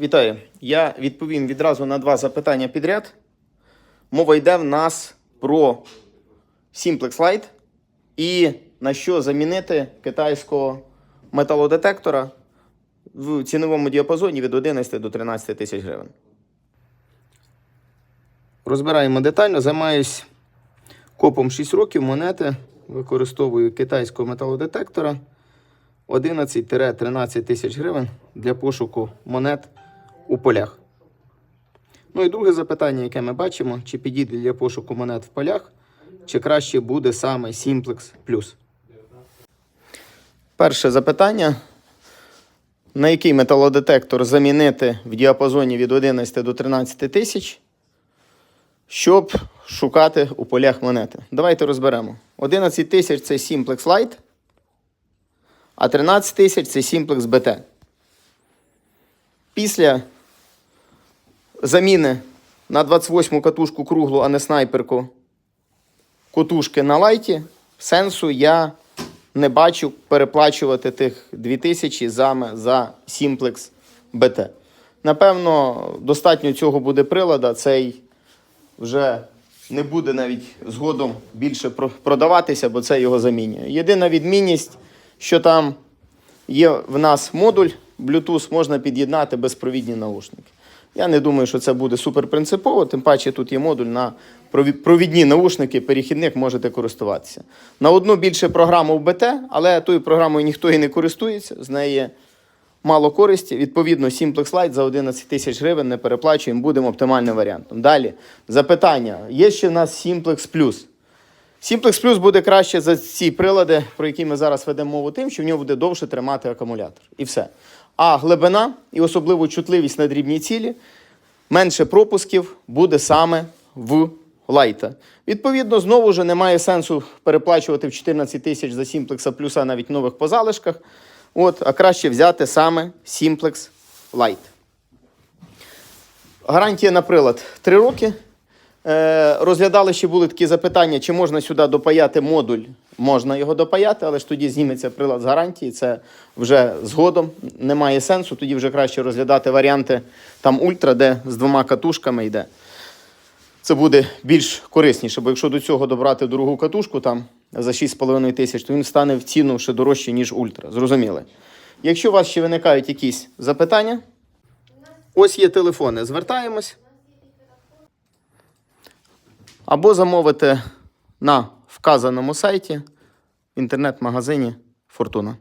Вітаю. Я відповім відразу на два запитання підряд. Мова йде в нас про Simplex Lite і на що замінити китайського металодетектора в ціновому діапазоні від 11 до 13 тисяч гривень. Розбираємо детально. Займаюсь копом 6 років монети. Використовую китайського металодетектора 11-13 тисяч гривень для пошуку монет у полях. Ну і друге запитання, яке ми бачимо, чи підійде для пошуку монет в полях, чи краще буде саме Simplex Plus. Перше запитання. На який металодетектор замінити в діапазоні від 11 до 13 тисяч, щоб шукати у полях монети? Давайте розберемо. 11 тисяч це Simplex Lite, а 13 тисяч це Simplex BT. Після заміни на 28-му катушку круглу, а не снайперку котушки на лайті, сенсу я не бачу переплачувати тих 2000 заме за Simplex BT. Напевно, достатньо цього буде прилада. Цей вже не буде навіть згодом більше продаватися, бо це його замінює. Єдина відмінність, що там є в нас модуль Bluetooth, можна під'єднати безпровідні наушники. Я не думаю, що це буде супер принципово, тим паче тут є модуль на провідні наушники, перехідник можете користуватися. На одну більше програму в БТ, але тою програмою ніхто і не користується, з неї мало користі. Відповідно, Simplex Lite за 11 тисяч гривень не переплачуємо, будемо оптимальним варіантом. Далі запитання: є ще в нас Simplex Plus. Simplex Plus буде краще за ці прилади, про які ми зараз ведемо мову, тим, що в нього буде довше тримати акумулятор. І все. А глибина і особливо чутливість на дрібні цілі, менше пропусків буде саме в лайта. Відповідно, знову ж немає сенсу переплачувати в 14 тисяч за Simplex плюса навіть нових по залишках. От, а краще взяти саме Simplex Lite. Гарантія на прилад 3 роки. Е, розглядали ще були такі запитання, чи можна сюди допаяти модуль. Можна його допаяти, але ж тоді зніметься прилад з гарантії. Це вже згодом немає сенсу. Тоді вже краще розглядати варіанти там ультра, де з двома катушками йде. Це буде більш корисніше, бо якщо до цього добрати дорогу катушку там за 6,5 тисяч, то він стане в ціну ще дорожче, ніж ультра. Зрозуміли? Якщо у вас ще виникають якісь запитання, ось є телефони. Звертаємось. Або замовити на вказаному сайті в інтернет-магазині Фортуна.